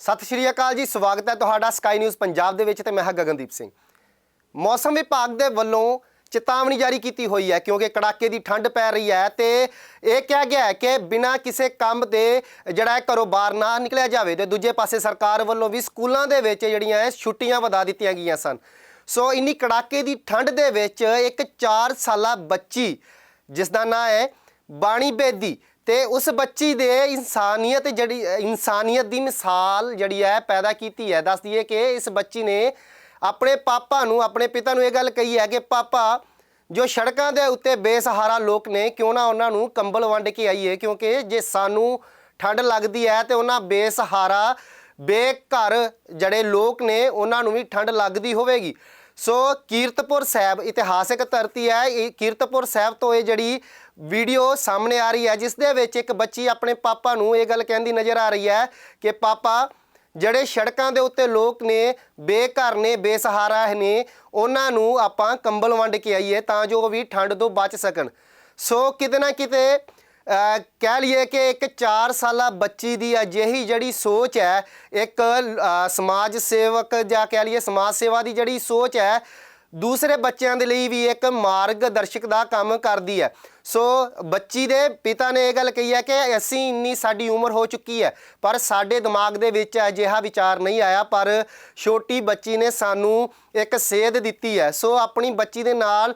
ਸਤਿ ਸ਼੍ਰੀ ਅਕਾਲ ਜੀ, ਸਵਾਗਤ ਹੈ ਤੁਹਾਡਾ ਸਕਾਈ ਨਿਊਜ਼ ਪੰਜਾਬ ਦੇ ਵਿੱਚ ਤੇ ਮੈਂ ਹਾਂ ਗਗਨਦੀਪ ਸਿੰਘ। ਮੌਸਮ ਵਿਭਾਗ ਦੇ ਵੱਲੋਂ ਚੇਤਾਵਨੀ ਜਾਰੀ ਕੀਤੀ ਹੋਈ ਹੈ ਕਿਉਂਕਿ ਕੜਾਕੇ ਦੀ ਠੰਡ ਪੈ ਰਹੀ ਹੈ ਤੇ ਇਹ ਕਿਹਾ ਗਿਆ ਹੈ ਕਿ ਬਿਨਾਂ ਕਿਸੇ ਕੰਮ ਦੇ ਜਿਹੜਾ ਹੈ ਘਰੋਂ ਬਾਹਰ ਨਾ ਨਿਕਲਿਆ ਜਾਵੇ ਤੇ ਦੂਜੇ ਪਾਸੇ ਸਰਕਾਰ ਵੱਲੋਂ ਵੀ ਸਕੂਲਾਂ ਦੇ ਵਿੱਚ ਜਿਹੜੀਆਂ ਹੈ ਛੁੱਟੀਆਂ ਵਧਾ ਦਿੱਤੀਆਂ ਗਈਆਂ ਸਨ। ਸੋ ਇੰਨੀ ਕੜਾਕੇ ਦੀ ਠੰਡ ਦੇ ਵਿੱਚ ਇੱਕ 4 ਸਾਲਾ ਬੱਚੀ ਜਿਸ ਦਾ ਨਾਂ ਹੈ ਬਾਣੀ ਬੇਦੀ ਤੇ ਉਸ ਬੱਚੀ ਦੇ ਇਨਸਾਨੀਅਤ ਜਿਹੜੀ, ਇਨਸਾਨੀਅਤ ਦੀ ਮਿਸਾਲ ਜਿਹੜੀ ਹੈ ਪੈਦਾ ਕੀਤੀ ਹੈ। ਦੱਸ ਦਈਏ ਕਿ ਇਸ ਬੱਚੀ ਨੇ ਆਪਣੇ ਪਾਪਾ ਨੂੰ, ਆਪਣੇ ਪਿਤਾ ਨੂੰ ਇਹ ਗੱਲ ਕਹੀ ਹੈ ਕਿ, ਪਾਪਾ, ਜੋ ਸੜਕਾਂ ਦੇ ਉੱਤੇ ਬੇਸਹਾਰਾ ਲੋਕ ਨੇ, ਕਿਉਂ ਨਾ ਉਹਨਾਂ ਨੂੰ ਕੰਬਲ ਵੰਡ ਕੇ ਆਈਏ? ਕਿਉਂਕਿ ਜੇ ਸਾਨੂੰ ਠੰਡ ਲੱਗਦੀ ਹੈ ਤੇ ਉਹਨਾਂ ਬੇਸਹਾਰਾ, ਬੇਘਰ ਜਿਹੜੇ ਲੋਕ ਨੇ, ਉਹਨਾਂ ਨੂੰ ਵੀ ਠੰਡ ਲੱਗਦੀ ਹੋਵੇਗੀ। ਸੋ ਕੀਰਤਪੁਰ ਸਾਹਿਬ ਇਤਿਹਾਸਿਕ ਧਰਤੀ ਹੈ। ਇਹ ਕੀਰਤਪੁਰ ਸਾਹਿਬ ਤੋਂ ਇਹ ਜਿਹੜੀ ਵੀਡੀਓ ਸਾਹਮਣੇ ਆ ਰਹੀ ਹੈ, ਜਿਸ ਦੇ ਵਿੱਚ ਇੱਕ ਬੱਚੀ ਆਪਣੇ ਪਾਪਾ ਨੂੰ ਇਹ ਗੱਲ ਕਹਿੰਦੀ ਨਜ਼ਰ ਆ ਰਹੀ ਹੈ ਕਿ ਪਾਪਾ, ਜਿਹੜੇ ਸੜਕਾਂ ਦੇ ਉੱਤੇ ਲੋਕ ਨੇ, ਬੇਘਰ ਨੇ, ਬੇਸਹਾਰਾ ਨੇ, ਉਹਨਾਂ ਨੂੰ ਆਪਾਂ ਕੰਬਲ ਵੰਡ ਕੇ ਆਈਏ ਤਾਂ ਜੋ ਉਹ ਵੀ ਠੰਡ ਤੋਂ ਬਚ ਸਕਣ। ਸੋ ਕਿਤੇ ਨਾ ਕਿਤੇ ਕਹਿ ਲਈਏ ਕਿ ਇੱਕ 4 ਸਾਲਾ ਬੱਚੀ ਦੀ ਅਜਿਹੀ ਜਿਹੜੀ ਸੋਚ ਹੈ, ਇੱਕ ਸਮਾਜ ਸੇਵਕ ਜਾਂ ਕਹਿ ਲਈਏ ਸਮਾਜ ਸੇਵਾ ਦੀ ਜਿਹੜੀ ਸੋਚ ਹੈ, ਦੂਸਰੇ ਬੱਚਿਆਂ ਦੇ ਲਈ ਵੀ ਇੱਕ ਮਾਰਗਦਰਸ਼ਕ ਦਾ ਕੰਮ ਕਰਦੀ ਹੈ। ਸੋ ਬੱਚੀ ਦੇ ਪਿਤਾ ਨੇ ਇਹ ਗੱਲ ਕਹੀ ਹੈ ਕਿ ਅਸੀਂ ਇੰਨੀ ਸਾਡੀ ਉਮਰ ਹੋ ਚੁੱਕੀ ਹੈ, ਪਰ ਸਾਡੇ ਦਿਮਾਗ ਦੇ ਵਿੱਚ ਅਜਿਹਾ ਵਿਚਾਰ ਨਹੀਂ ਆਇਆ, ਪਰ ਛੋਟੀ ਬੱਚੀ ਨੇ ਸਾਨੂੰ ਇੱਕ ਸੇਧ ਦਿੱਤੀ ਹੈ। ਸੋ ਆਪਣੀ ਬੱਚੀ ਦੇ ਨਾਲ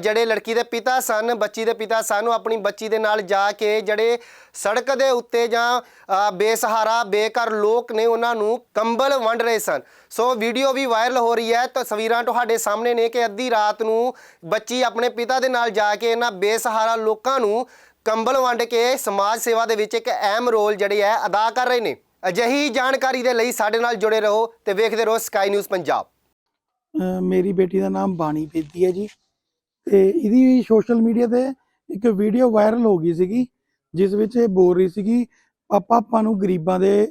ਜਿਹੜੇ ਲੜਕੀ ਦੇ ਪਿਤਾ ਸਨ, ਬੱਚੀ ਦੇ ਪਿਤਾ ਸਾਨੂੰ ਆਪਣੀ ਬੱਚੀ ਦੇ ਨਾਲ ਜਾ ਕੇ ਜਿਹੜੇ ਸੜਕ ਦੇ ਉੱਤੇ ਜਾਂ ਬੇਸਹਾਰਾ, ਬੇਘਰ ਲੋਕ ਨੇ ਉਹਨਾਂ ਨੂੰ ਕੰਬਲ ਵੰਡ ਰਹੇ ਸਨ। ਸੋ ਵੀਡੀਓ ਵੀ ਵਾਇਰਲ ਹੋ ਰਹੀ ਹੈ। ਤਸਵੀਰਾਂ ਤੁਹਾਡੇ ਸਾਹਮਣੇ ਨੇ ਕਿ ਅੱਧੀ ਰਾਤ ਨੂੰ ਬੱਚੀ ਆਪਣੇ ਪਿਤਾ ਦੇ ਨਾਲ ਜਾ ਕੇ ਇਹਨਾਂ ਬੇਸਹਾਰਾ ਲੋਕਾਂ ਨੂੰ ਕੰਬਲ ਵੰਡ ਕੇ ਸਮਾਜ ਸੇਵਾ ਦੇ ਵਿੱਚ ਇੱਕ ਅਹਿਮ ਰੋਲ ਜਿਹੜੇ ਹੈ ਅਦਾ ਕਰ ਰਹੇ ਨੇ। ਅਜਿਹੀ ਜਾਣਕਾਰੀ ਦੇ ਲਈ ਸਾਡੇ ਨਾਲ ਜੁੜੇ ਰਹੋ ਤੇ ਵੇਖਦੇ ਰਹੋ ਸਕਾਈ ਨਿਊਜ਼ ਪੰਜਾਬ ਮੇਰੀ ਬੇਟੀ ਦਾ ਨਾਮ ਬਾਣੀ ਬੇਦੀ ਹੈ ਜੀ। ਤੇ ਇਹਦੀ ਸੋਸ਼ਲ ਮੀਡੀਆ ਤੇ ਇੱਕ ਵੀਡੀਓ ਵਾਇਰਲ ਹੋ ਗਈ ਸੀਗੀ, ਜਿਸ ਵਿੱਚ ਇਹ ਬੋਲ ਰਹੀ ਸੀਗੀ, ਪਾਪਾ, ਆਪਾਂ ਨੂੰ ਗਰੀਬਾਂ ਦੇ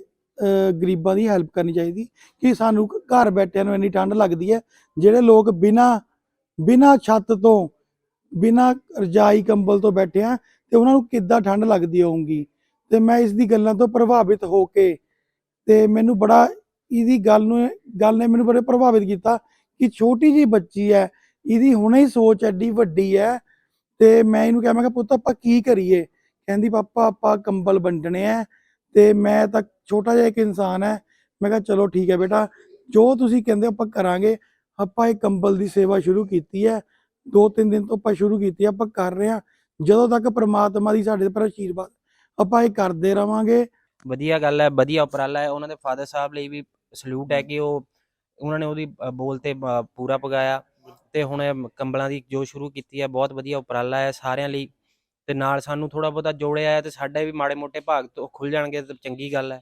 ਗਰੀਬਾਂ ਦੀ ਹੈਲਪ ਕਰਨੀ ਚਾਹੀਦੀ। ਕਿ ਸਾਨੂੰ ਘਰ ਬੈਠਿਆਂ ਨੂੰ ਇੰਨੀ ਠੰਡ ਲੱਗਦੀ ਹੈ, ਜਿਹੜੇ ਲੋਕ ਬਿਨਾ ਬਿਨਾ ਛੱਤ ਤੋਂ ਬਿਨਾ ਰਜਾਈ ਕੰਬਲ ਤੋਂ ਬੈਠੇ ਆ ਤੇ ਉਹਨਾਂ ਨੂੰ ਕਿੱਦਾਂ ਠੰਡ ਲੱਗਦੀ ਹੋਊਗੀ? ਤੇ ਮੈਂ ਇਸ ਦੀ ਗੱਲਾਂ ਤੋਂ ਪ੍ਰਭਾਵਿਤ ਹੋ ਕੇ ਤੇ ਮੈਨੂੰ ਬੜਾ ਇਹਦੀ ਗੱਲ ਨੂੰ, ਗੱਲ ਨੇ ਮੈਨੂੰ ਬੜੇ ਪ੍ਰਭਾਵਿਤ ਕੀਤਾ ਕਿ ਛੋਟੀ ਜੀ ਬੱਚੀ ਹੈ, ਇਹਦੀ ਹੁਣੇ ਹੀ ਸੋਚ ਐਡੀ ਵੱਡੀ ਹੈ ਤੇ ਮੈਂ ਇਹਨੂੰ ਕਿਹਾ, ਮੈਂ ਕਿਹਾ ਪੁੱਤ ਆਪਾਂ ਕੀ ਕਰੀਏ? ਕਹਿੰਦੀ, ਪਾਪਾ, ਆਪਾਂ ਕੰਬਲ ਵੰਡਣੇ ਆ ਤੇ ਮੈਂ ਤਾਂ ਛੋਟਾ ਜਿਹਾ ਇੱਕ ਇਨਸਾਨ ਹੈ ਮੈਂ ਕਿਹਾ, ਚਲੋ ਠੀਕ ਹੈ ਬੇਟਾ, ਜੋ ਤੁਸੀਂ ਕਹਿੰਦੇ ਆਪਾਂ ਕਰਾਂਗੇ। ਆਪਾਂ ਇਹ ਕੰਬਲ ਦੀ ਸੇਵਾ ਸ਼ੁਰੂ ਕੀਤੀ ਹੈ ਦੋ ਤਿੰਨ ਦਿਨ ਤੋਂ ਆਪਾਂ ਸ਼ੁਰੂ ਕੀਤੀ ਆਪਾਂ ਕਰ ਰਹੇ ਹਾਂ ਜਦੋਂ ਤੱਕ ਪ੍ਰਮਾਤਮਾ ਦੀ ਸਾਡੇ ਪਰ ਆਸ਼ੀਰਵਾਦ ਆਪਾਂ ਇਹ ਕਰਦੇ ਰਵਾਂਗੇ। ਵਧੀਆ ਗੱਲ ਹੈ, ਵਧੀਆ ਉਪਰਾਲਾ ਹੈ। ਉਹਨਾਂ ਦੇ ਫਾਦਰ ਸਾਹਿਬ ਲਈ ਵੀ ਸਲੂਟ ਹੈ ਕਿ ਉਹ, ਉਹਨਾਂ ਨੇ ਉਹਦੀ ਬੋਲ ਤੇ ਪੂਰਾ ਪਗਾਇਆ। ਤੇ ਹੁਣ ਕੰਬਲਾਂ ਦੀ ਜੋ ਸ਼ੁਰੂ ਕੀਤੀ ਹੈ, ਬਹੁਤ ਵਧੀਆ ਉਪਰਾਲਾ ਹੈ ਸਾਰਿਆਂ ਲਈ। ਤੇ ਨਾਲ ਸਾਨੂੰ ਥੋੜਾ ਬਹੁਤਾ ਜੋੜਿਆ ਹੈ ਤੇ ਸਾਡੇ ਵੀ ਮਾੜੇ ਮੋਟੇ ਭਾਗ ਤੋਂ ਖੁੱਲ ਜਾਣਗੇ, ਤੇ ਚੰਗੀ ਗੱਲ ਹੈ।